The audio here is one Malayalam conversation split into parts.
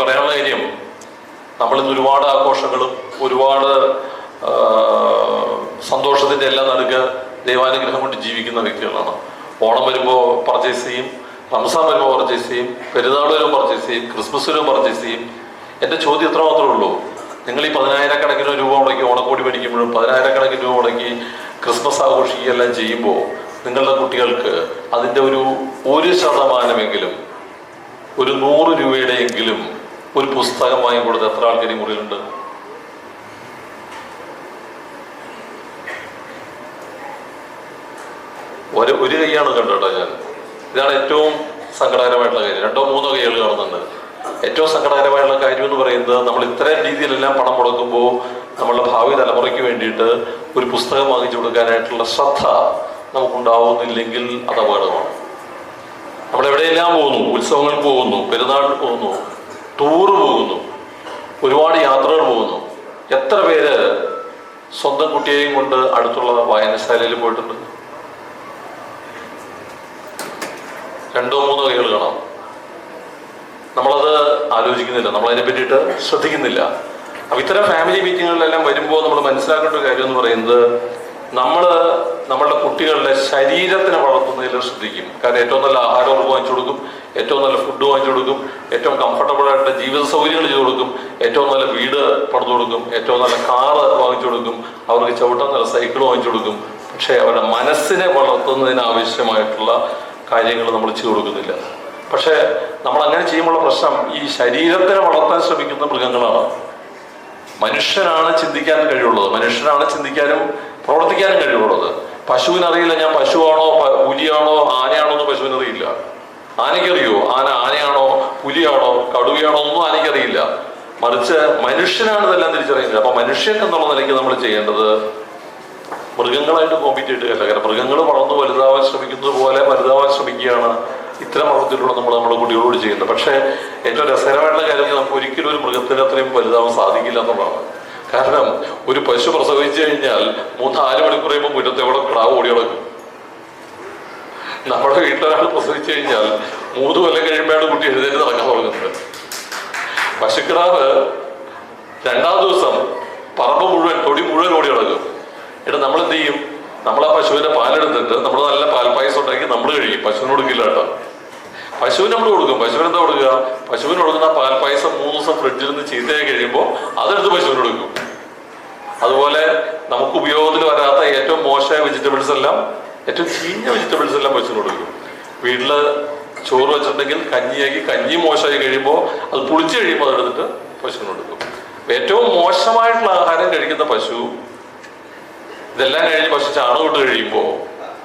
പറയാനുള്ള കാര്യം നമ്മളിന്ന് ഒരുപാട് ആഘോഷങ്ങളും ഒരുപാട് സന്തോഷത്തിന്റെ എല്ലാം നടുക്ക് ദൈവാനുഗ്രഹം കൊണ്ട് ജീവിക്കുന്ന വ്യക്തികളാണ്. ഓണം വരുമ്പോൾ പർച്ചേസ് ചെയ്യും റംസാൻ വരുമ്പോൾ പർച്ചേസ് ചെയ്യും പെരുന്നാൾ വരുമ്പോൾ പർച്ചേസ് ചെയ്യും ക്രിസ്മസ് വരുമ്പോൾ പർച്ചേസ് ചെയ്യും. എന്റെ ചോദ്യം എത്ര മാത്രമേ ഉള്ളൂ. നിങ്ങൾ ഈ പതിനായിരക്കണക്കിന് രൂപ മുടക്കി ഓണക്കോടി മേടിക്കുമ്പോഴും പതിനായിരക്കണക്കിന് രൂപ മുടക്കി ക്രിസ്മസ് ആഘോഷിക്കുകയെല്ലാം ചെയ്യുമ്പോൾ നിങ്ങളുടെ കുട്ടികൾക്ക് അതിന്റെ ഒരു ഒരു ശതമാനമെങ്കിലും ഒരു നൂറ് രൂപയുടെയെങ്കിലും ഒരു പുസ്തകം വാങ്ങിക്കൊടുത്ത് എത്ര ആൾക്കാർ മുറിയിലുണ്ട്? ഒരു ഒരു കൈയാണ് കണ്ടോ ഞാൻ. ഇതാണ് ഏറ്റവും സങ്കടകരമായിട്ടുള്ള കാര്യം. രണ്ടോ മൂന്നോ കൈകൾ കാണുന്നുണ്ട്. ഏറ്റവും സങ്കടകരമായിട്ടുള്ള കാര്യം എന്ന് പറയുന്നത് നമ്മൾ ഇത്രയും രീതിയിലെല്ലാം പണം മുടക്കുമ്പോൾ നമ്മളുടെ ഭാവി തലമുറയ്ക്ക് വേണ്ടിയിട്ട് ഒരു പുസ്തകം വാങ്ങിച്ചു കൊടുക്കാനായിട്ടുള്ള ശ്രദ്ധ നമുക്കുണ്ടാവുന്നില്ലെങ്കിൽ അത് അപകടമാണ്. നമ്മൾ എവിടെയെല്ലാം പോകുന്നു? ഉത്സവങ്ങൾ പോകുന്നു? പെരുന്നാൾ പോകുന്നു? ടൂറ് പോകുന്നു. ഒരുപാട് യാത്രകൾ പോകുന്നു. എത്ര പേര് സ്വന്തം കുട്ടിയെയും കൊണ്ട് അടുത്തുള്ള വായനശാലയിൽ പോയിട്ടുണ്ട്? രണ്ടോ മൂന്നോ കൈകൾ കാണാം. നമ്മളത് ആലോചിക്കുന്നില്ല. നമ്മൾ അതിനെ പറ്റിയിട്ട് ശ്രദ്ധിക്കുന്നില്ല. അപ്പൊ ഇത്തരം ഫാമിലി മീറ്റിങ്ങുകളിലെല്ലാം വരുമ്പോൾ നമ്മൾ മനസ്സിലാക്കേണ്ട ഒരു കാര്യം എന്ന് പറയുന്നത് നമ്മൾ നമ്മളുടെ കുട്ടികളുടെ ശരീരത്തിനെ വളർത്തുന്നതിൽ ശ്രദ്ധിക്കും. കാരണം ഏറ്റവും നല്ല ആഹാരം വാങ്ങിച്ചു കൊടുക്കും ഏറ്റവും നല്ല ഫുഡ് വാങ്ങിച്ചു കൊടുക്കും ഏറ്റവും കംഫർട്ടബിൾ ആയിട്ട് ജീവിത സൗകര്യങ്ങൾ ചെയ്തു കൊടുക്കും ഏറ്റവും നല്ല വീട് പണിതു കൊടുക്കും ഏറ്റവും നല്ല കാറ് വാങ്ങിച്ചു കൊടുക്കും അവർക്ക് ചവിട്ടാൻ നല്ല സൈക്കിൾ വാങ്ങിച്ചു കൊടുക്കും. പക്ഷേ അവരുടെ മനസ്സിനെ വളർത്തുന്നതിന് ആവശ്യമായിട്ടുള്ള കാര്യങ്ങൾ നമ്മൾ ചെയ്തു കൊടുക്കുന്നില്ല. പക്ഷേ നമ്മൾ അങ്ങനെ ചെയ്യുമ്പോഴുള്ള പ്രശ്നം ഈ ശരീരത്തിനെ വളർത്താൻ ശ്രമിക്കുന്ന മൃഗങ്ങളാണ്. മനുഷ്യനാണ് ചിന്തിക്കാൻ കഴിവുള്ളത്. മനുഷ്യനാണ് ചിന്തിക്കാനും പ്രവർത്തിക്കാനും കഴിവുള്ളത്. പശുവിനറിയില്ല ഞാൻ പശുവാണോ പുലിയാണോ ആനയാണോ എന്ന് പശുവിനറിയില്ല ആനയ്ക്കറിയോ? ആന ആനയാണോ പുലിയാണോ കടുവയാണോ ഒന്നും ആനയ്ക്കറിയില്ല. മറിച്ച് മനുഷ്യനാണ് ഇതെല്ലാം തിരിച്ചറിയുന്നത്. അപ്പൊ മനുഷ്യൻ എന്നുള്ള നിലയ്ക്ക് നമ്മൾ ചെയ്യേണ്ടത് മൃഗങ്ങളായിട്ട് കോമ്പീറ്റ് അല്ല കാരണം മൃഗങ്ങൾ വളർന്നു വലുതാവാൻ ശ്രമിക്കുന്നത് പോലെ വലുതാവാൻ ശ്രമിക്കുകയാണ് ഇത്തരം അർത്ഥത്തിലുള്ള നമ്മൾ നമ്മുടെ കുട്ടികളോട് ചെയ്യുന്നത്. പക്ഷേ ഏറ്റവും രസകരമായിട്ടുള്ള കാര്യം നമുക്ക് ഒരിക്കലും ഒരു മൃഗത്തിന് അത്രയും വലുതാവാൻ സാധിക്കില്ല എന്നുള്ളതാണ്. കാരണം ഒരു പശു പ്രസവിച്ചു കഴിഞ്ഞാൽ മൂന്ന് നാല് മണിക്കൂർ കഴിയുമ്പോൾ മുറ്റത്തെ കൂടെ പ്രാവ് ഓടി നടക്കും. നമ്മുടെ വീട്ടിലൊരാൾ പ്രസവിച്ചു കഴിഞ്ഞാൽ മൂന്ന് കൊല്ലം കഴിയുമ്പോഴാണ് കുട്ടി എഴുന്നേറ്റ് നടക്കാൻ തുടങ്ങുന്നത്. പശുക്കിടാവ് രണ്ടാം ദിവസം പറമ്പ് മുഴുവൻ തൊടി മുഴുവൻ ഓടി നടക്കും. എന്നിട്ട് നമ്മൾ എന്ത് ചെയ്യും? നമ്മൾ ആ പശുവിന്റെ പാലെടുത്തിട്ട് നമ്മൾ നല്ല പാൽപ്പായസം ഉണ്ടാക്കി നമ്മൾ കഴിക്കും. പശുവിനോട് കൊടുക്കില്ല കേട്ടോ. പശുവിന് നമ്മൾ കൊടുക്കും. പശുവിന് എന്താ കൊടുക്കുക? പശുവിന് കൊടുക്കുന്ന പാൽ പാൽപ്പായസം മൂന്ന് ദിവസം ഫ്രിഡ്ജിൽ നിന്ന് ചീത്തയായി കഴിയുമ്പോൾ അതെടുത്ത് പശുവിന് കൊടുക്കും. അതുപോലെ നമുക്ക് ഉപയോഗത്തിൽ വരാത്ത ഏറ്റവും മോശമായ വെജിറ്റബിൾസ് എല്ലാം ഏറ്റവും ചീഞ്ഞ വെജിറ്റബിൾസ് എല്ലാം പശുവിന് കൊടുക്കും. വീട്ടിൽ ചോറ് വെച്ചിട്ടുണ്ടെങ്കിൽ കഞ്ഞിയാക്കി കഞ്ഞി മോശമായി കഴിയുമ്പോൾ അത് പുളിച്ച് കഴിയുമ്പോൾ അതെടുത്തിട്ട് പശുവിന് കൊടുക്കും. ഏറ്റവും മോശമായിട്ടുള്ള ആഹാരം കഴിക്കുന്ന പശു ഇതെല്ലാം കഴിഞ്ഞ് പശു ചാണകം ഇട്ട് കഴിയുമ്പോൾ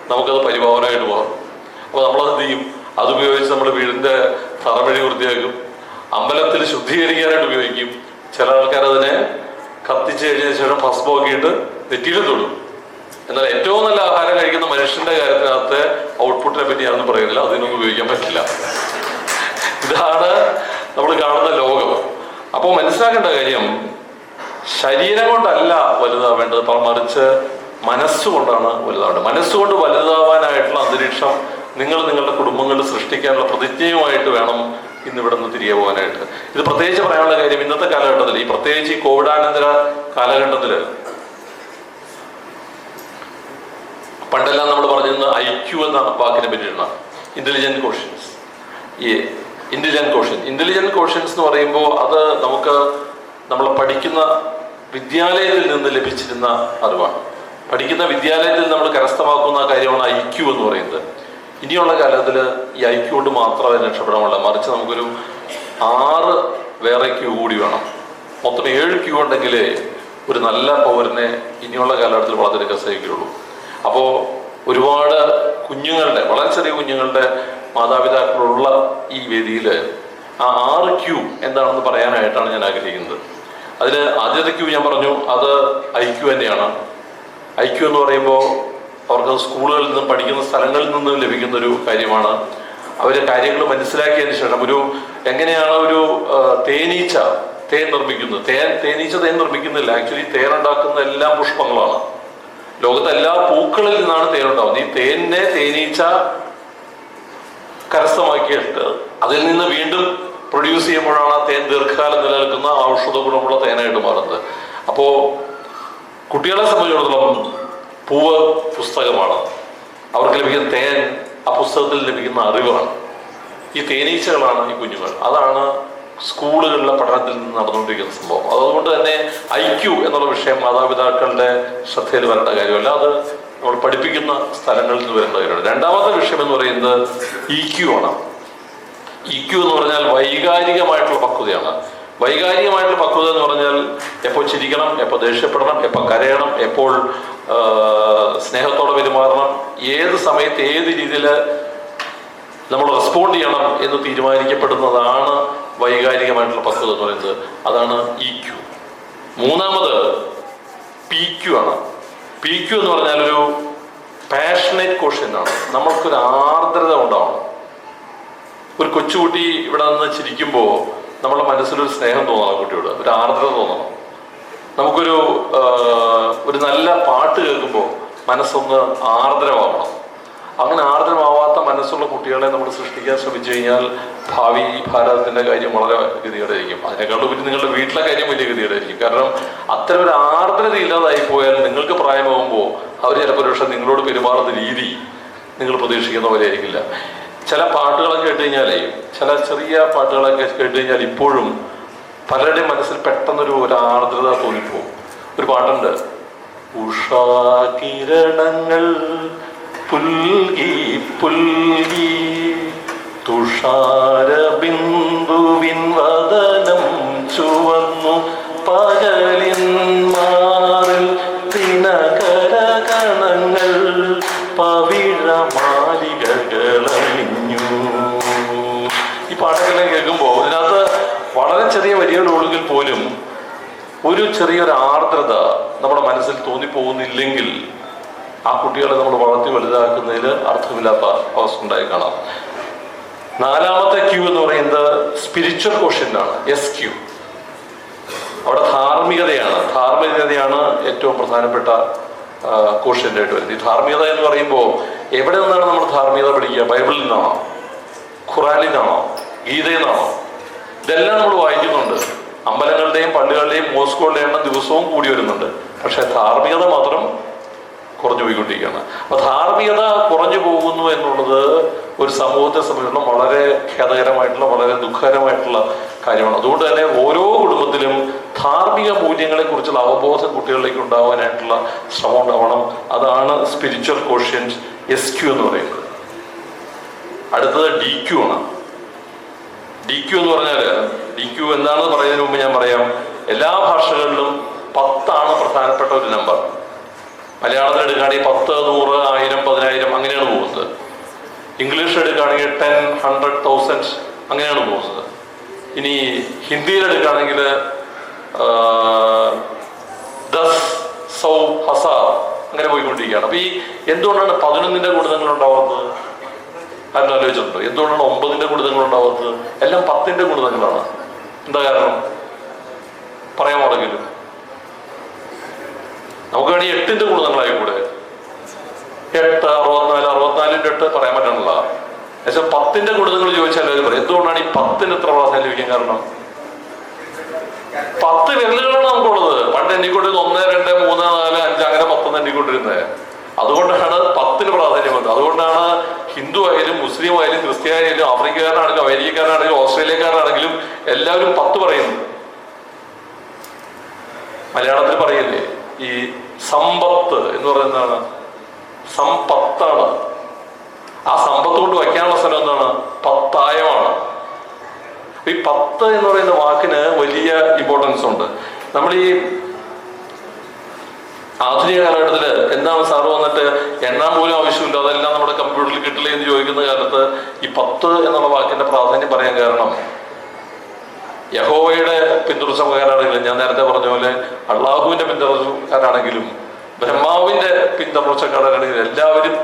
നമുക്കത് പരിഭാവനമായിട്ട് മാറും. അപ്പോൾ നമ്മളത് എന്ത് ചെയ്യും? അത് ഉപയോഗിച്ച് നമ്മൾ വീടിന്റെ തറവഴി വൃത്തിയാക്കും. അമ്പലത്തിൽ ശുദ്ധീകരിക്കാനായിട്ട് ഉപയോഗിക്കും. ചില ആൾക്കാർ അതിനെ കത്തിച്ച് കഴിഞ്ഞതിന് ശേഷം ഭസ്മമാക്കിയിട്ട് നെറ്റിയിലും തൊടും. എന്നാൽ ഏറ്റവും നല്ല ആഹാരം കഴിക്കുന്ന മനുഷ്യന്റെ കാര്യത്തിനകത്ത് ഔട്ട്പുട്ടിനെ പറ്റി ഞാനൊന്നും പറയുന്നില്ല. അതിനൊന്നും ഉപയോഗിക്കാൻ പറ്റില്ല. ഇതാണ് നമ്മൾ കാണുന്ന ലോകം. അപ്പോൾ മനസ്സിലാക്കേണ്ട കാര്യം ശരീരം കൊണ്ടല്ല വലുതാവേണ്ടത്. മറിച്ച് മനസ്സുകൊണ്ടാണ് വലുതാവേണ്ടത്. മനസ്സുകൊണ്ട് വലുതാവാനായിട്ടുള്ള അന്തരീക്ഷം നിങ്ങൾ നിങ്ങളുടെ കുടുംബങ്ങളിൽ സൃഷ്ടിക്കാനുള്ള പ്രതിജ്ഞയുമായിട്ട് വേണം ഇന്ന് ഇവിടെ നിന്ന് തിരികെ പോകാനായിട്ട്. ഇത് പ്രത്യേകിച്ച് പറയാനുള്ള കാര്യം ഇന്നത്തെ കാലഘട്ടത്തിൽ ഈ പ്രത്യേകിച്ച് ഈ കോവിഡാനന്തര കാലഘട്ടത്തിൽ പണ്ടെല്ലാം നമ്മൾ പറഞ്ഞിരുന്ന ഐ ക്യു എന്ന വാക്കിനെ പറ്റിയിരുന്ന ഇന്റലിജന്റ് ക്വസ്റ്റ്യൻസ് ഈ ഇന്റലിജന്റ് ക്വസ്റ്റ്യൻ ഇന്റലിജന്റ് ക്വസ്റ്റ്യൻസ് എന്ന് പറയുമ്പോൾ അത് നമുക്ക് നമ്മൾ പഠിക്കുന്ന വിദ്യാലയത്തിൽ നിന്ന് ലഭിച്ചിരുന്ന അറിവാണ്. പഠിക്കുന്ന വിദ്യാലയത്തിൽ നമ്മൾ കരസ്ഥമാക്കുന്ന കാര്യമാണ് ഐ ക്യു എന്ന് പറയുന്നത്. ഇനിയുള്ള കാലത്തിൽ ഈ ഐ ക്യു കൊണ്ട് മാത്രമേ രക്ഷപ്പെടാനുള്ള. മറിച്ച് നമുക്കൊരു ആറ് വേറെ ക്യൂ കൂടി വേണം. മൊത്തം ഏഴ് ക്യൂ ഉണ്ടെങ്കിലേ ഒരു നല്ല പൗരനെ ഇനിയുള്ള കാലഘട്ടത്തിൽ വളർത്തിയെടുക്കാൻ സാധിക്കുകയുള്ളൂ. അപ്പോൾ ഒരുപാട് കുഞ്ഞുങ്ങളുടെ വളരെ ചെറിയ കുഞ്ഞുങ്ങളുടെ മാതാപിതാക്കളുള്ള ഈ വേദിയിൽ ആ ആറ് ക്യൂ എന്താണെന്ന് പറയാനായിട്ടാണ് ഞാൻ ആഗ്രഹിക്കുന്നത്. അതിൽ ആദ്യത്തെ ക്യൂ ഞാൻ പറഞ്ഞു അത് ഐ ക്യൂ തന്നെയാണ്. ഐ ക്യൂ എന്ന് പറയുമ്പോൾ അവർക്ക് സ്കൂളുകളിൽ നിന്നും പഠിക്കുന്ന സ്ഥലങ്ങളിൽ നിന്നും ലഭിക്കുന്ന ഒരു കാര്യമാണ്. അവർ കാര്യങ്ങൾ മനസ്സിലാക്കിയതിന് ശേഷം ഒരു എങ്ങനെയാണ് ഒരു തേനീച്ച തേൻ നിർമ്മിക്കുന്നത്? തേൻ തേനീച്ച തേൻ നിർമ്മിക്കുന്നില്ല. ആക്ച്വലി തേൻ ഉണ്ടാക്കുന്ന എല്ലാ പുഷ്പങ്ങളാണ്. ലോകത്തെ എല്ലാ പൂക്കളിൽ നിന്നാണ് തേൻ ഉണ്ടാവുന്നത് ഈ തേനിനെ തേനീച്ച കരസ്ഥമാക്കിയിട്ട് അതിൽ നിന്ന് വീണ്ടും പ്രൊഡ്യൂസ് ചെയ്യുമ്പോഴാണ് ആ തേൻ ദീർഘകാലം നിലനിൽക്കുന്ന ഔഷധ ഗുണമുള്ള തേനായിട്ട് മാറുന്നത്. അപ്പോൾ കുട്ടികളെ സംബന്ധിച്ചിടത്തോളം പൂവ് പുസ്തകമാണ്. അവർക്ക് ലഭിക്കുന്ന തേൻ ആ പുസ്തകത്തിൽ ലഭിക്കുന്ന അറിവാണ്. ഈ തേനീച്ചകളാണ് ഈ കുഞ്ഞുങ്ങൾ. അതാണ് സ്കൂളുകളിലെ പഠനത്തിൽ നിന്ന് നടന്നുകൊണ്ടിരിക്കുന്ന സംഭവം. അതുകൊണ്ട് തന്നെ ഐ ക്യു എന്നുള്ള വിഷയം മാതാപിതാക്കളുടെ ശ്രദ്ധയിൽ വരേണ്ട കാര്യമല്ല. അത് നമ്മൾ പഠിപ്പിക്കുന്ന സ്ഥലങ്ങളിൽ നിന്ന് വരേണ്ട കാര്യമാണ്. രണ്ടാമത്തെ വിഷയം എന്ന് പറയുന്നത് ഇ ക്യു ആണ്. ഇ ക്യു എന്ന് പറഞ്ഞാൽ വൈകാരികമായിട്ടുള്ള പക്വതയാണ്. വൈകാരികമായിട്ടുള്ള പക്വത എന്ന് പറഞ്ഞാൽ എപ്പോൾ ചിരിക്കണം എപ്പോൾ ദേഷ്യപ്പെടണം എപ്പോൾ കരയണം എപ്പോൾ സ്നേഹത്തോടെ പെരുമാറണം. ഏത് സമയത്ത് ഏത് രീതിയിൽ നമ്മൾ റെസ്പോണ്ട് ചെയ്യണം എന്ന് തീരുമാനിക്കപ്പെടുന്നതാണ് വൈകാരികമായിട്ടുള്ള പക്വത എന്ന് പറയുന്നത്. അതാണ് ഇ ക്യു മൂന്നാമത് പി ക്യു ആണ്. പി ക്യു എന്ന് പറഞ്ഞാൽ ഒരു പാഷനേറ്റ് ക്വസ്റ്റ്യൻ ആണ്. നമ്മൾക്കൊരു ആർദ്രത ഉണ്ടാവണം ഒരു കൊച്ചുകുട്ടി ഇവിടെ നിന്ന് ചിരിക്കുമ്പോൾ നമ്മുടെ മനസ്സിലൊരു സ്നേഹം തോന്നണം കുട്ടിയോട്. ഒരു ആർദ്രത തോന്നണം. നമുക്കൊരു ഒരു നല്ല പാട്ട് കേൾക്കുമ്പോൾ മനസ്സൊന്ന് ആർദ്രമാവണം. അങ്ങനെ ആർദ്രമാവാത്ത മനസ്സുള്ള കുട്ടികളെ നമ്മൾ സൃഷ്ടിക്കാൻ ശ്രമിച്ചു കഴിഞ്ഞാൽ ഭാവി ഭാരതത്തിന്റെ കാര്യം വളരെ ഗതികേടായിരിക്കും. അതിനേക്കാളും ഉപരി നിങ്ങളുടെ വീട്ടിലെ കാര്യം വലിയ ഗതികേടായിരിക്കും. കാരണം അത്തരം ഒരു ആർദ്രത ഇല്ലാതായി പോയാൽ നിങ്ങൾക്ക് പ്രായമാകുമ്പോൾ അവർ ചിലപ്പോൾ പക്ഷെ നിങ്ങളോട് പെരുമാറുന്ന രീതി നിങ്ങൾ പ്രതീക്ഷിക്കുന്ന പോലെ ആയിരിക്കില്ല. ചില പാട്ടുകളൊക്കെ കേട്ട് കഴിഞ്ഞാലേ ചില ചെറിയ പാട്ടുകളൊക്കെ കേട്ട് കഴിഞ്ഞാൽ ഇപ്പോഴും പലരുടെയും മനസ്സിൽ പെട്ടെന്നൊരു ഒരു ആർദ്രത തോന്നിപ്പോവും ഒരു പാട്ടുണ്ട്. ഉഷാകിരണങ്ങൾ പുൽകി പുൽകി തുഷാര ബിന്ദുവിൻ വദനം ചുവന്നു പകലിൻ ചെറിയ പോലും ഒരു ചെറിയൊരു ആർദ്രത നമ്മുടെ മനസ്സിൽ തോന്നിപ്പോകുന്നില്ലെങ്കിൽ ആ കുട്ടികളെ നമ്മൾ വളർത്തി വലുതാക്കുന്നതിൽ അർത്ഥമില്ലാത്ത അവസ്ഥ ഉണ്ടായി കാണാം. നാലാമത്തെ ക്യൂ എന്ന് പറയുന്നത് സ്പിരിച്വൽ ക്വസ്റ്റ്യനാണ് എസ് ക്യൂ അവിടെ ധാർമ്മികതയാണ്. ധാർമ്മികതയാണ് ഏറ്റവും പ്രധാനപ്പെട്ട ക്വസ്റ്റ്യന്റായിട്ട് വരുന്നത്. ഈ ധാർമ്മികത എന്ന് പറയുമ്പോൾ എവിടെ നിന്നാണ് നമ്മൾ ധാർമ്മികത പഠിക്കുക? ബൈബിളിൽ നിന്നാണോ? ഖുറാനിൽ നിന്നാണോ? ഗീതയിൽ നിന്നാണോ? ഇതെല്ലാം നമ്മൾ വായിക്കുന്നുണ്ട്. അമ്പലങ്ങളുടെയും പള്ളികളുടെയും മോസ്കുകളുടെയും എണ്ണം ദിവസവും കൂടി വരുന്നുണ്ട്. പക്ഷെ ധാർമ്മികത മാത്രം കുറഞ്ഞു പോയിക്കൊണ്ടിരിക്കുകയാണ് അപ്പൊ ധാർമ്മികത കുറഞ്ഞു പോകുന്നു എന്നുള്ളത് ഒരു സമൂഹത്തെ സംബന്ധിച്ചിടത്തോളം വളരെ ഖേദകരമായിട്ടുള്ള വളരെ ദുഃഖകരമായിട്ടുള്ള കാര്യമാണ്. അതുകൊണ്ട് തന്നെ ഓരോ കുടുംബത്തിലും ധാർമ്മിക മൂല്യങ്ങളെ കുറിച്ചുള്ള അവബോധം കുട്ടികളിലേക്ക് ഉണ്ടാവാനായിട്ടുള്ള ശ്രമം ഉണ്ടാവണം. അതാണ് സ്പിരിച്വൽ കോഷ്യൻസ് എസ് ക്യു എന്ന് പറയുന്നത്. അടുത്തത് ഡി ക്യു ആണ്. ഡി ക്യു എന്ന് പറഞ്ഞാൽ ഡി ക്യു എന്താണെന്ന് പറയുന്നതിന് മുമ്പ് ഞാൻ പറയാം. എല്ലാ ഭാഷകളിലും പത്താണ് പ്രധാനപ്പെട്ട ഒരു നമ്പർ മലയാളത്തിൽ എടുക്കുകയാണെങ്കിൽ പത്ത് നൂറ് ആയിരം പതിനായിരം അങ്ങനെയാണ് പോകുന്നത്. ഇംഗ്ലീഷിൽ എടുക്കുകയാണെങ്കിൽ ടെൻ ഹൺഡ്രഡ് തൗസൻഡ് അങ്ങനെയാണ് പോകുന്നത്. ഇനി ഹിന്ദിയിൽ എടുക്കുകയാണെങ്കിൽ ദസ് സൗ ഹസ അങ്ങനെ പോയിക്കൊണ്ടിരിക്കുകയാണ്. അപ്പൊ ഈ എന്തുകൊണ്ടാണ് പതിനൊന്നിന്റെ ഗുണിതങ്ങൾ ഉണ്ടാവുന്നത്? ആരും ആലോചിച്ചിട്ടുണ്ടോ എന്തുകൊണ്ടാണ് ഒമ്പതിന്റെ ഗുണിതങ്ങൾ ഉണ്ടാവുന്നത് എല്ലാം പത്തിന്റെ ഗുണിതങ്ങളാണ്. എന്താ കാരണം? പറയാൻ പറയാമാണെങ്കിലും നമുക്ക് വേണമെങ്കിൽ എട്ടിന്റെ ഗുണിതങ്ങളായി കൂടെ. എട്ട് അറുപത്തിനാല് അറുപത്തിനാലിന്റെ എട്ട് പറയാൻ പറ്റണില്ല. പക്ഷെ പത്തിന്റെ ഗുണിതങ്ങൾ ചോദിച്ചാൽ പറയും എന്തുകൊണ്ടാണ് ഈ പത്തിന് എത്ര പ്രാധാന്യം ലഭിക്കാൻ കാരണം? പത്ത് വിരലുകളാണ് നമുക്കുള്ളത്. പണ്ട് എണ്ണിക്കൊണ്ടിരുന്ന ഒന്ന് രണ്ട് മൂന്ന് നാല് അഞ്ച് അങ്ങനെ പത്തൊന്ന് എണ്ണിക്കൊണ്ടിരുന്നത്. അതുകൊണ്ടാണ് പത്തിന് പ്രാധാന്യം വന്നത്. അതുകൊണ്ടാണ് ഹിന്ദു ആയാലും മുസ്ലിം ആയാലും ക്രിസ്ത്യാനിയായാലും ആഫ്രിക്കക്കാരനാണെങ്കിലും അമേരിക്കക്കാരനാണെങ്കിലും ഓസ്ട്രേലിയക്കാരനാണെങ്കിലും എല്ലാവരും പത്ത് പറയുന്നു. മലയാളത്തിൽ പറയല്ലേ? ഈ സമ്പത്ത് എന്ന് പറയുന്നതാണ് സമ്പത്താണ്. ആ സമ്പത്ത് കൊണ്ട് വയ്ക്കാനുള്ള സ്ഥലം എന്താണ്? പത്തായമാണ്. ഈ പത്ത് എന്ന് പറയുന്ന വാക്കിന് വലിയ ഇമ്പോർട്ടൻസ് ഉണ്ട്. നമ്മൾ ഈ ആധുനിക കാലഘട്ടത്തിൽ എന്താണ് സാറ് വന്നിട്ട് എണ്ണാൻ പോലും ആവശ്യമില്ല അതെല്ലാം നമ്മുടെ കമ്പ്യൂട്ടറിൽ കിട്ടില്ല എന്ന് ചോദിക്കുന്ന കാലത്ത് ഈ പത്ത് എന്നുള്ള വാക്കിന്റെ പ്രാധാന്യം പറയാൻ കാരണം യഹോവയുടെ പിന്തുടർച്ചക്കാരാണെങ്കിലും ഞാൻ നേരത്തെ പറഞ്ഞ പോലെ അള്ളാഹുവിന്റെ പിന്തുടർച്ചക്കാരാണെങ്കിലും ബ്രഹ്മാവിന്റെ പിന്തുടർച്ചക്കാരാണെങ്കിലും എല്ലാവരും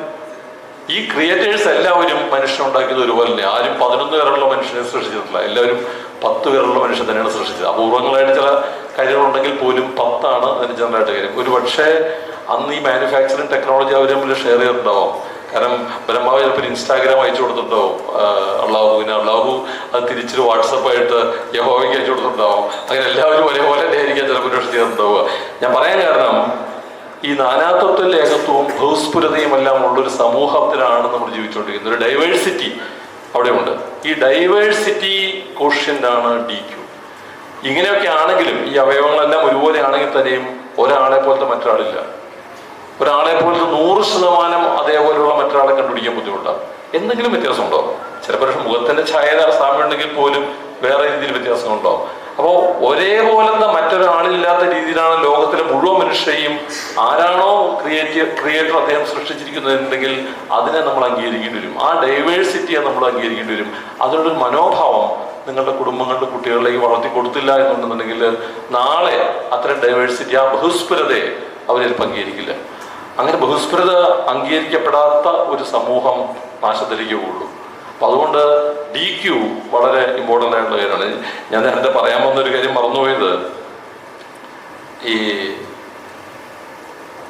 ഈ ക്രിയേറ്റേഴ്സ് എല്ലാവരും മനുഷ്യനുണ്ടാക്കിയത് ഒരുപോലെ തന്നെ ആരും പതിനൊന്ന് പേരുള്ള മനുഷ്യനെ സൃഷ്ടിച്ചിട്ടില്ല. എല്ലാവരും പത്ത് പേരുള്ള മനുഷ്യൻ തന്നെയാണ് സൃഷ്ടിച്ചത്. അപൂർവങ്ങളായിട്ട് ചില കാര്യങ്ങളുണ്ടെങ്കിൽ പോലും പത്താണ് അതിന് ജനറലായിട്ട് കാര്യം ഒരു പക്ഷേ അന്ന് ഈ മാനുഫാക്ചറിങ് ടെക്നോളജി അവർ തമ്മിൽ ഷെയർ ചെയ്തിട്ടുണ്ടാവും. കാരണം ബ്രഹ്മാവ് ചിലപ്പോൾ ഇൻസ്റ്റാഗ്രാം അയച്ചു കൊടുത്തിട്ടുണ്ടാവും. അള്ളാഹുവിന് അള്ളാഹു അത് തിരിച്ചൊരു വാട്സപ്പായിട്ട് യഹോവയ്ക്ക് അയച്ചു കൊടുത്തിട്ടുണ്ടാവും. അങ്ങനെ എല്ലാവരും ഒരേപോലെ തന്നെ ആയിരിക്കാം ചിലപ്പോൾ ചെയ്യാറുണ്ടാവുക ഞാൻ പറയാൻ കാരണം ഈ നാനാത്വത്തിൽ ഏകത്വവും ബഹുസ്ഫുരതയും എല്ലാം ഉള്ളൊരു സമൂഹത്തിലാണ് നമ്മൾ ജീവിച്ചുകൊണ്ടിരിക്കുന്നത്. ഒരു ഡൈവേഴ്സിറ്റി അവിടെയുണ്ട്. ഈ ഡൈവേഴ്സിറ്റി കോഷ്യന്റാണ് ഡി ക്യു ഇങ്ങനെയൊക്കെ ആണെങ്കിലും ഈ അവയവങ്ങളെല്ലാം ഒരുപോലെ ആണെങ്കിൽ തന്നെയും ഒരാളെ പോലത്തെ മറ്റൊരാളില്ല. ഒരാളെ പോലത്തെ നൂറ് ശതമാനം അതേപോലെയുള്ള മറ്റൊരാളെ കണ്ടുപിടിക്കാൻ ബുദ്ധിമുട്ടാണ്. എന്തെങ്കിലും വ്യത്യാസമുണ്ടോ? ചിലപ്പോൾ പക്ഷെ മുഖത്തിന്റെ ഛായ സാമ്യം പോലും വേറെ രീതിയിൽ വ്യത്യാസമുണ്ടോ അപ്പോൾ ഒരേപോലത്തെ മറ്റൊരാളില്ലാത്ത രീതിയിലാണ് ലോകത്തിലെ മുഴുവൻ മനുഷ്യരെയും ആരാണോ ക്രിയേറ്റീവ് ക്രിയേറ്റർ അദ്ദേഹം സൃഷ്ടിച്ചിരിക്കുന്നതെന്നുണ്ടെങ്കിൽ അതിനെ നമ്മൾ അംഗീകരിക്കേണ്ടി വരും. ആ ഡൈവേഴ്സിറ്റിയെ നമ്മൾ അംഗീകരിക്കേണ്ടി വരും. അതിനൊരു മനോഭാവം നിങ്ങളുടെ കുടുംബങ്ങളുടെ കുട്ടികളിലേക്ക് വളർത്തി കൊടുത്തില്ല എന്നുണ്ടെന്നുണ്ടെങ്കിൽ നാളെ അത്ര ഡൈവേഴ്സിറ്റി ആ ബഹുസ്ഫുരതയെ അവരിൽ അംഗീകരിക്കില്ല അങ്ങനെ ബഹുസ്ഫുരത അംഗീകരിക്കപ്പെടാത്ത ഒരു സമൂഹം നാശത്തിലേക്ക് പോകുള്ളൂ. അപ്പൊ അതുകൊണ്ട് ഡി ക്യു വളരെ ഇമ്പോർട്ടന്റ് ആയിട്ടുള്ള കാര്യമാണ്. ഞാൻ നേരത്തെ പറയാൻ വന്ന ഒരു കാര്യം മറന്നുപോയത്. ഈ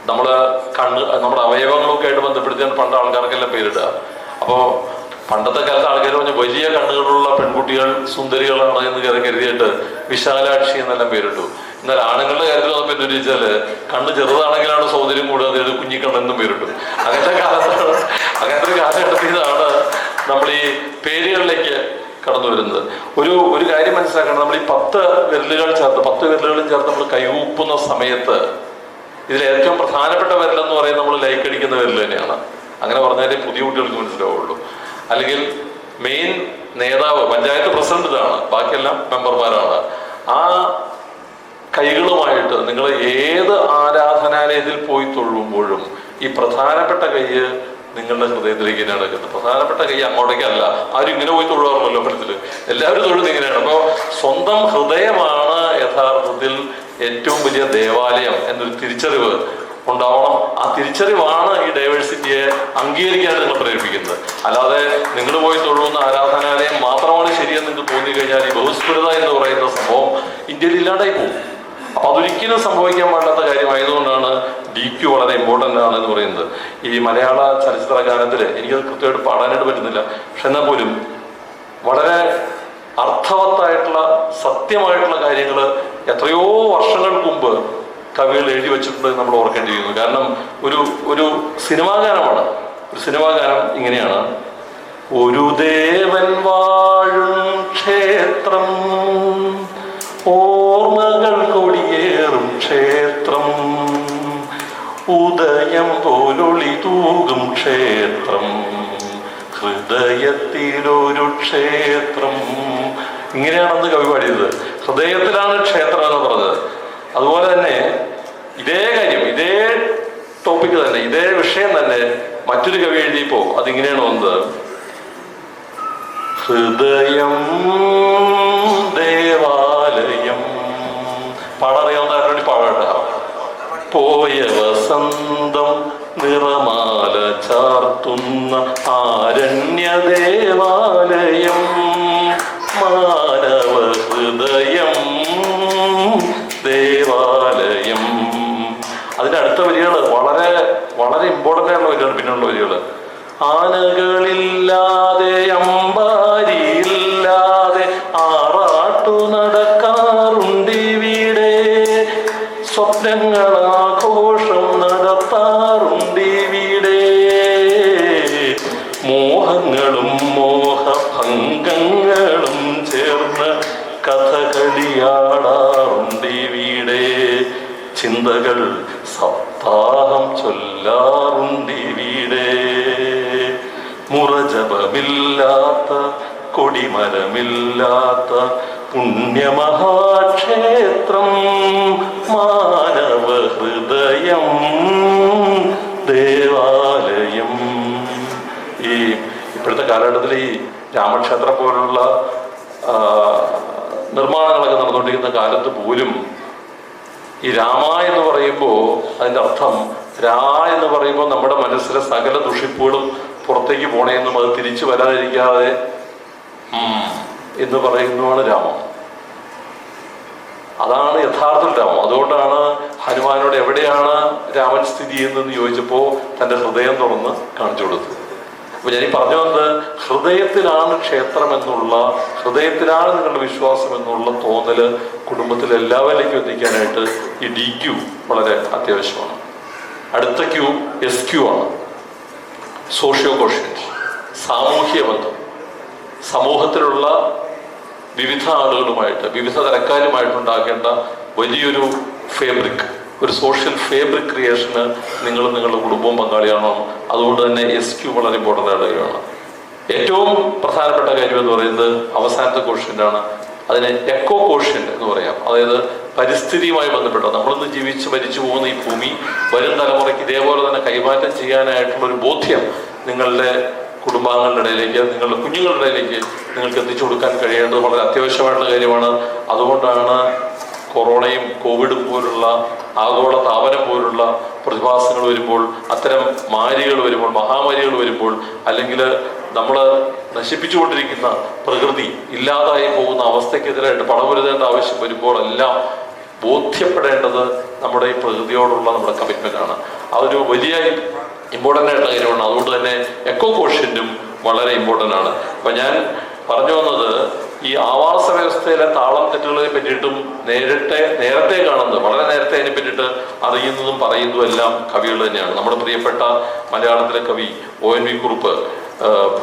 നമ്മൾ കണ്ണ് നമ്മുടെ അവയവങ്ങളൊക്കെ ആയിട്ട് ബന്ധപ്പെടുത്തിയാണ് പണ്ട് ആൾക്കാർക്കെല്ലാം പേരിടുക. അപ്പോൾ പണ്ടത്തെ കാലത്ത് ആൾക്കാർ പറഞ്ഞ വലിയ കണ്ണുകളുള്ള പെൺകുട്ടികൾ സുന്ദരികളാണ് എന്ന് കരുതിയിട്ട് വിശാലാക്ഷി എന്നെല്ലാം പേരിട്ടു. എന്നാൽ ആണുങ്ങളുടെ കാര്യത്തിൽ വന്നപ്പോൾ എന്ന് ചോദിച്ചാൽ കണ്ണ് ചെറുതാണെങ്കിലാണ് സൗന്ദര്യം കൂടുക അതായത് കുഞ്ഞിക്കണ്ണെന്നും പേരിട്ടു. അങ്ങനത്തെ കാലത്താണ് അങ്ങനത്തെ ഒരു കാലഘട്ടത്തിലാണ് നമ്മൾ ഈ പേരുകളിലേക്ക് കടന്നു വരുന്നത് ഒരു ഒരു കാര്യം മനസ്സിലാക്കണം. നമ്മൾ ഈ പത്ത് വിരലുകൾ ചേർത്ത് പത്ത് വിരലുകളും ചേർത്ത് നമ്മൾ കൈകൂപ്പുന്ന സമയത്ത് ഇതിൽ ഏറ്റവും പ്രധാനപ്പെട്ട വിരലെന്ന് പറയുന്നത് നമ്മൾ ലൈക്ക് അടിക്കുന്ന വിരൽ തന്നെയാണ്. അങ്ങനെ പറഞ്ഞാലേ പുതിയ കുട്ടികൾക്ക് മനസ്സിലാവുള്ളൂ. അല്ലെങ്കിൽ മെയിൻ നേതാവ് പഞ്ചായത്ത് പ്രസിഡന്റ് ഇതാണ്. ബാക്കിയെല്ലാം മെമ്പർമാരാണ്. ആ കൈകളുമായിട്ട് നിങ്ങൾ ഏത് ആരാധനാലയത്തിൽ പോയി തൊഴുമ്പോഴും ഈ പ്രധാനപ്പെട്ട കൈ നിങ്ങളുടെ ഹൃദയത്തിലേക്ക് തന്നെയാണ് എടുക്കുന്നത് പ്രധാനപ്പെട്ട കൈ അങ്ങോട്ടേക്കല്ല ആരും ഇങ്ങനെ പോയി തൊഴുവാറുണ്ടല്ലോ ഫലത്തിൽ എല്ലാവരും തൊഴുന്നത് ഇങ്ങനെയാണ്. അപ്പോൾ സ്വന്തം ഹൃദയമാണ് യഥാർത്ഥത്തിൽ ഏറ്റവും വലിയ ദേവാലയം എന്നൊരു തിരിച്ചറിവ് ഉണ്ടാവണം. ആ തിരിച്ചറിവാണ് ഈ ഡൈവേഴ്സിറ്റിയെ അംഗീകരിക്കാൻ നിങ്ങൾ പ്രേരിപ്പിക്കുന്നത്. അല്ലാതെ നിങ്ങൾ പോയി തൊഴുന്ന ആരാധനാലയം മാത്രമാണ് ശരിയെന്ന് നിങ്ങൾക്ക് തോന്നി കഴിഞ്ഞാൽ ഈ ബഹുസ്ഫുരത എന്ന് പറയുന്ന സംഭവം ഇന്ത്യയിൽ ഇല്ലാണ്ടായി പോകും. അപ്പൊ അതൊരിക്കലും സംഭവിക്കാൻ പാടാത്ത കാര്യമായതുകൊണ്ടാണ് ഡി ക്യു വളരെ ഇമ്പോർട്ടന്റ് ആണ് എന്ന് പറയുന്നത്. ഈ മലയാള ചലച്ചിത്ര ഗാനത്തിൽ എനിക്കത് കൃത്യമായിട്ട് പാടാനായിട്ട് പറ്റുന്നില്ല. പക്ഷെ എന്നാൽ പോലും വളരെ അർത്ഥവത്തായിട്ടുള്ള സത്യമായിട്ടുള്ള കാര്യങ്ങൾ എത്രയോ വർഷങ്ങൾക്ക് മുമ്പ് കവികൾ എഴുതി വെച്ചിട്ടുണ്ട് നമ്മൾ ഓർക്കേണ്ടി ഓർക്കേണ്ടിയിരിക്കുന്നു. കാരണം ഒരു ഒരു സിനിമാ ഗാനമാണ്. ഒരു സിനിമാ ഗാനം ഇങ്ങനെയാണ്. ഒരു ദേവൻ വാഴും ക്ഷേത്രം ഓർമ്മകൾ ഉദയം പോലൊളി തൂകും ക്ഷേത്രം. ഹൃദയത്തിലൊരു ക്ഷേത്രം. ഇങ്ങനെയാണ് അന്ന് കവി പാടിയത്. ഹൃദയത്തിലാണ് ക്ഷേത്രം എന്ന് പറഞ്ഞത്. അതുപോലെ തന്നെ ഇതേ കാര്യം ഇതേ ടോപ്പിക് തന്നെ ഇതേ വിഷയം തന്നെ മറ്റൊരു കവി എഴുതിയപ്പോ അതിങ്ങനെയാണ് വന്നത്. ഹൃദയം വസന്തം നിറമാല ചാർത്തുന്ന ആരണ്യ ദേവാലയം മാനവ ഹൃദയം ദേവാലയം. അതിന്റെ അടുത്ത വരികൾ വളരെ വളരെ ഇമ്പോർട്ടന്റ് ആയിട്ടുള്ള വരികയാണ് പിന്നെയുള്ള വരികൾ ആനകളില്ലാതെ അമ്പാരിയില്ലാതെ കൊടിമരമില്ലാത്ത പുണ്യമഹാക്ഷേത്രം മാനവ ഹൃദയം ദേവാലയം. ഈ ഇപ്പോഴത്തെ കാലഘട്ടത്തിൽ ഈ രാമക്ഷേത്രം പോലുള്ള നിർമ്മാണങ്ങളൊക്കെ നടന്നുകൊണ്ടിരിക്കുന്ന കാലത്ത് പോലും ഈ രാമ എന്ന് പറയുമ്പോൾ അതിന്റെ അർത്ഥം രാ എന്ന് പറയുമ്പോൾ നമ്മുടെ മനസ്സിലെ സകല ദുഷിപ്പുകളും പുറത്തേക്ക് പോണേന്നും അത് തിരിച്ചു വരാതിരിക്കാതെ എന്ന് പറയുന്നതാണ് രാമം. അതാണ് യഥാർത്ഥ രാമം. അതുകൊണ്ടാണ് ഹനുമാനോട് എവിടെയാണ് രാമൻ സ്ഥിതി ചെയ്യുന്നതെന്ന് ചോദിച്ചപ്പോൾ തന്റെ ഹൃദയം തുറന്ന് കാണിച്ചു കൊടുത്തു അപ്പൊ ഞാൻ ഈ പറഞ്ഞു വന്നത് ഹൃദയത്തിലാണ് ക്ഷേത്രം എന്നുള്ള ഹൃദയത്തിലാണ് നിങ്ങളുടെ വിശ്വാസം എന്നുള്ള തോന്നൽ കുടുംബത്തിൽ എല്ലാവരിലേക്കും എത്തിക്കാനായിട്ട് ഈ ഡി ക്യു വളരെ അത്യാവശ്യമാണ്. അടുത്ത ക്യൂ എസ് ക്യൂ ആണ്. സോഷ്യോ കോഷ്യൻ സാമൂഹ്യ ബന്ധം. സമൂഹത്തിലുള്ള വിവിധ ആളുകളുമായിട്ട് വിവിധ തരക്കാരുമായിട്ടുണ്ടാക്കേണ്ട വലിയൊരു ഫേബ്രിക് ഒരു സോഷ്യൽ ഫേബ്രിക് ക്രിയേഷന് നിങ്ങൾ നിങ്ങളുടെ കുടുംബവും പങ്കാളിയാണോ? അതുകൊണ്ട് തന്നെ എസ് ക്യു വളരെ ഇമ്പോർട്ടന്റ് ആയ കാര്യമാണ് ഏറ്റവും പ്രധാനപ്പെട്ട കാര്യം എന്ന് പറയുന്നത് അവസാനത്തെ ക്വസ്റ്റ്യൻ ആണ്. അതിനെ എക്കോ കോഷ്യൻ എന്ന് പറയാം. അതായത് പരിസ്ഥിതിയുമായി ബന്ധപ്പെട്ട നമ്മളിന്ന് ജീവിച്ച് മരിച്ചു പോകുന്ന ഈ ഭൂമി വരും തലമുറയ്ക്ക് ഇതേപോലെ തന്നെ കൈമാറ്റം ചെയ്യാനായിട്ടുള്ള ഒരു ബോധ്യം നിങ്ങളുടെ കുടുംബാംഗങ്ങളുടെ ഇടയിലേക്ക് നിങ്ങളുടെ കുഞ്ഞുങ്ങളുടെ ഇടയിലേക്ക് നിങ്ങൾക്ക് എത്തിച്ചു കൊടുക്കാൻ കഴിയേണ്ടത് വളരെ അത്യാവശ്യമായിട്ടുള്ള കാര്യമാണ്. അതുകൊണ്ടാണ് കൊറോണയും കോവിഡും പോലുള്ള ആഗോള താപനം പോലുള്ള പ്രതിഭാസങ്ങൾ വരുമ്പോൾ അത്തരം മാരികൾ വരുമ്പോൾ മഹാമാരികൾ വരുമ്പോൾ അല്ലെങ്കിൽ നമ്മൾ നശിപ്പിച്ചുകൊണ്ടിരിക്കുന്ന പ്രകൃതി ഇല്ലാതായി പോകുന്ന അവസ്ഥയ്ക്കെതിരായിട്ട് പടപൊരുതേണ്ട ആവശ്യം വരുമ്പോൾ എല്ലാം ബോധ്യപ്പെടേണ്ടത് നമ്മുടെ ഈ പ്രകൃതിയോടുള്ള നമ്മുടെ കമ്മിറ്റ്മെന്റ് ആണ്. അതൊരു വലിയ ഇമ്പോർട്ടന്റ് ആയിട്ടുള്ള കാര്യമാണ്. അതുകൊണ്ട് തന്നെ എക്കോ കോഷ്യന്റും വളരെ ഇമ്പോർട്ടന്റ് ആണ്. അപ്പം ഞാൻ പറഞ്ഞു വന്നത് ഈ ആവാസ വ്യവസ്ഥയിലെ താളം തെറ്റുകളെ പറ്റിയിട്ടും നേരിട്ട് നേരത്തെ കാണുന്നത് വളരെ നേരത്തെ അതിനെ പറ്റിയിട്ട് അറിയുന്നതും പറയുന്നതും എല്ലാം കവികൾ തന്നെയാണ്. നമ്മുടെ പ്രിയപ്പെട്ട മലയാളത്തിലെ കവി ഒ എൻ വി കുറുപ്പ്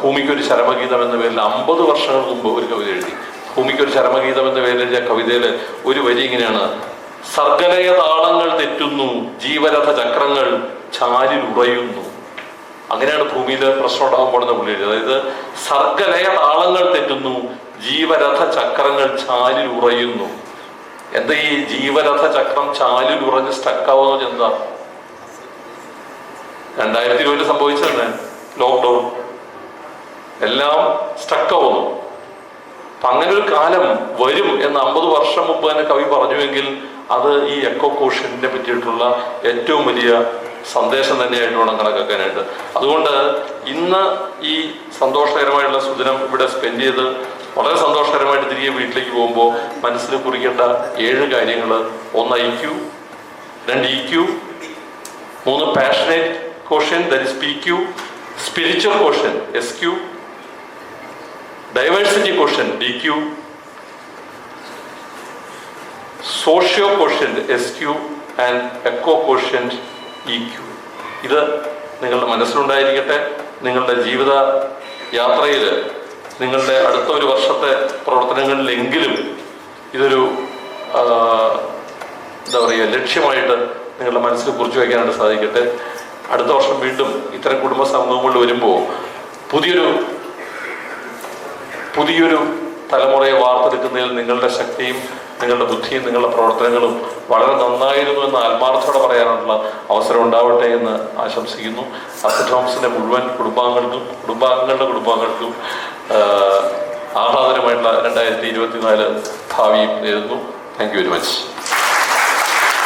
ഭൂമിക്കൊരു ചരമഗീതം എന്ന പേരിൽ അമ്പത് വർഷങ്ങൾക്ക് മുമ്പ് ഒരു കവിത എഴുതി. ഭൂമിക്കൊരു ശരമഗീതം എന്ന പേരിൽ കവിതയിൽ ഒരു വരി ഇങ്ങനെയാണ് സർഗലയ താളങ്ങൾ തെറ്റുന്നു ജീവരഥ ചക്രങ്ങൾ ചാലിൽ ഉറയുന്നു. അങ്ങനെയാണ് ഭൂമിയിൽ പ്രശ്നം ഉണ്ടാകുമ്പോൾ പോകുന്ന അതായത് സർഗലയ താളങ്ങൾ തെറ്റുന്നു ജീവരഥ ചക്രങ്ങൾ ചാലിൽ ഉറയുന്നു. എന്താ ഈ ജീവരഥ ചക്രം ചാലിൽ ഉറഞ്ഞ് സ്റ്റക്കാവുന്ന എന്താ രണ്ടായിരത്തി ഇരുപതിൽ സംഭവിച്ചതന്നെ ലോക്ക്ഡൗൺ എല്ലാം സ്റ്റക്കാവുന്നു അപ്പൊ അങ്ങനെ ഒരു കാലം വരും എന്ന് അമ്പത് വർഷം മുമ്പ് തന്നെ കവി പറഞ്ഞുവെങ്കിൽ അത് ഈ എക്കോ കോഷ്യനെ പറ്റിയിട്ടുള്ള ഏറ്റവും വലിയ സന്ദേശം തന്നെയായിട്ട് വേണം കണക്കാക്കാനായിട്ട്. അതുകൊണ്ട് ഇന്ന് ഈ സന്തോഷകരമായിട്ടുള്ള സുദിനം ഇവിടെ സ്പെൻഡ് ചെയ്ത് വളരെ സന്തോഷകരമായിട്ട് തിരികെ വീട്ടിലേക്ക് പോകുമ്പോൾ മനസ്സിൽ കുറിക്കേണ്ട ഏഴ് കാര്യങ്ങൾ. ഒന്ന് ഐ ക്യു രണ്ട് ഇ ക്യു മൂന്ന് passionate quotient that is P Q spiritual quotient S Q diversity quotient D Q socio quotient S Q and eco quotient E Q ഇത് നിങ്ങളുടെ മനസ്സിലുണ്ടായിരിക്കട്ടെ. നിങ്ങളുടെ ജീവിത യാത്രയിൽ നിങ്ങളുടെ അടുത്ത ഒരു വർഷത്തെ പ്രവർത്തനങ്ങളിലെങ്കിലും ഇതൊരു എന്താ പറയുക ലക്ഷ്യമായിട്ട് നിങ്ങളുടെ മനസ്സിൽ കുറിച്ച് വയ്ക്കാനായിട്ട് സാധിക്കട്ടെ. അടുത്ത വർഷം വീണ്ടും ഇത്തരം കുടുംബ സംഗമങ്ങളിൽ വരുമ്പോൾ പുതിയൊരു പുതിയൊരു തലമുറയെ വാർത്തെടുക്കുന്നതിൽ നിങ്ങളുടെ ശക്തിയും നിങ്ങളുടെ ബുദ്ധിയും നിങ്ങളുടെ പ്രവർത്തനങ്ങളും വളരെ നന്നായിരുന്നു എന്ന് ആത്മാർത്ഥത്തോടെ പറയാനുള്ള അവസരം ഉണ്ടാവട്ടെ എന്ന് ആശംസിക്കുന്നു. അസറ്റ് തോമസിന്റെ മുഴുവൻ കുടുംബാംഗങ്ങൾക്കും കുടുംബാംഗങ്ങളുടെ കുടുംബാംഗങ്ങൾക്കും ആഹ്, ആഹ്ലാദകരമായിട്ടുള്ള രണ്ടായിരത്തി ഇരുപത്തിനാല് ഭാവിയും നേരുന്നു. Thank you very much